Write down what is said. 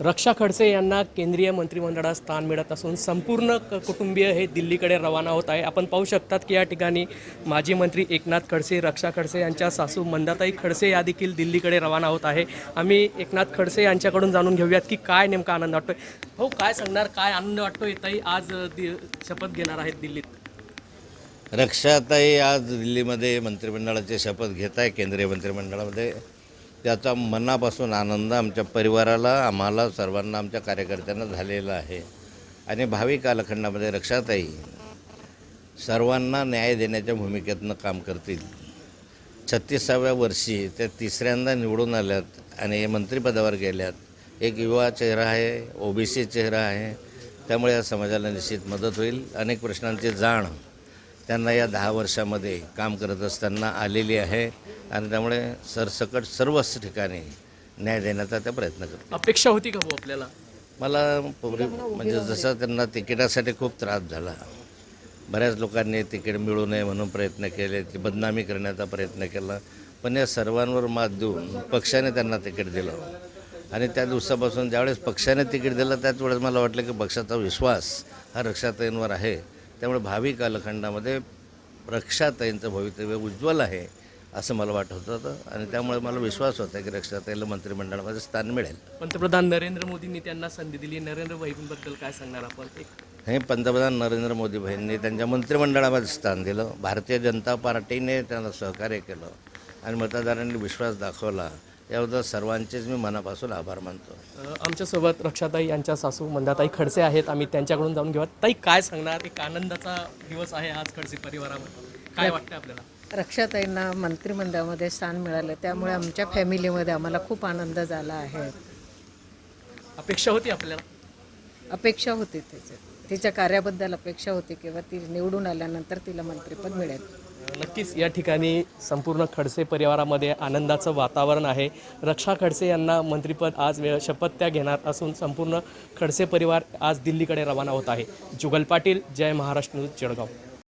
रक्षा खडसे यांना केंद्रीय मंत्रिमंडळात स्थान मिळत असून संपूर्ण क- कुटुंबीय हे दिल्लीकडे रवाना होत आहे. आपण पाहू शकतात की या ठिकाणी माजी मंत्री एकनाथ खडसे रक्षा खडसे यांच्या सासू मंदाताई खडसे या देखील दिल्लीकडे रवाना होत आहे. आम्ही एकनाथ खडसे यांच्याकडून जाणून घेऊयात की काय नेमका आनंद वाटतो हो काय सांगणार काय आनंद वाटतो ताई आज दि- शपथ घेणार आहेत दिल्लीत. रक्षाताई आज दिल्लीमध्ये मंत्रिमंडळाची शपथ घेत आहे केंद्रीय मंत्रिमंडळामध्ये. त्याचा मनापासून आनंद आमच्या परिवाराला आम्हाला सर्वांना आमच्या कार्यकर्त्यांना झालेला आहे. आणि भावी कालखंडामध्ये रक्षाताई सर्वांना न्याय देण्याच्या भूमिकेतनं काम करतील. छत्तीसाव्या वर्षी त्या तिसऱ्यांदा निवडून आल्यात आणि मंत्रिपदावर गेल्यात. एक युवा चेहरा आहे ओबीसी चेहरा आहे. त्यामुळे या समाजाला निश्चित मदत होईल. अनेक प्रश्नांची जाण त्यांना या दहा वर्षामध्ये काम करत असताना आलेली आहे आणि त्यामुळे सरसकट सर्वच ठिकाणी न्याय देण्याचा त्या प्रयत्न करतात अपेक्षा होती का भाऊ आपल्याला? मला पूर्वी म्हणजे जसं त्यांना तिकिटासाठी खूप त्रास झाला. बऱ्याच लोकांनी तिकीट मिळू नये म्हणून प्रयत्न केले ती बदनामी करण्याचा प्रयत्न केला. पण या सर्वांवर मात देऊन पक्षाने त्यांना तिकीट दिलं. आणि त्या दिवसापासून ज्यावेळेस पक्षाने तिकीट दिलं त्याच वेळेस मला वाटलं की पक्षाचा विश्वास हा रक्षाताईंवर आहे. त्यामुळे भावी कालखंडामध्ये रक्षाताईंचं भवितव्य उज्ज्वल आहे असं मला वाटत होतं. आणि त्यामुळे मला विश्वास होता की रक्षाताईला मंत्रिमंडळामध्ये स्थान मिळेल. पंतप्रधान नरेंद्र मोदींनी त्यांना संधी दिली. नरेंद्र भाईंबद्दल काय सांगणार आपण? हे पंतप्रधान नरेंद्र मोदी भाईंनी त्यांच्या मंत्रिमंडळामध्ये स्थान दिलं. भारतीय जनता पार्टीने त्यांना सहकार्य केलं आणि मतदारांनी विश्वास दाखवला. याबद्दल सर्वांचेच मी मनापासून आभार मानतो. आमच्यासोबत रक्षाताई यांच्या सासू मंदाताई खडसे आहेत. आम्ही त्यांच्याकडून जाऊन घेऊया ताई काय सांगणार? एक आनंदाचा दिवस आहे आज खडसे परिवारामध्ये. काय वाटतं आपल्याला? रक्षाताईंना मंत्रिमंडळामध्ये स्थान मिळालं. त्यामुळे आमच्या फॅमिलीमध्ये आम्हाला खूप आनंद झाला आहे. अपेक्षा होती आपल्याला? अपेक्षा होती तिचे. तिच्या कार्याबद्दल अपेक्षा होती किंवा ती निवडून आल्यानंतर तिला मंत्रिपद मिळेल. नक्कीच या ठिकाणी संपूर्ण खडसे परिवारामध्ये आनंदाचं वातावरण आहे. रक्षा खडसे यांना मंत्रिपद आज वेळ शपथ त्या घेणार असून संपूर्ण खडसे परिवार आज दिल्लीकडे रवाना होत आहे. जुगल पाटील जय महाराष्ट्र न्यूज जळगाव.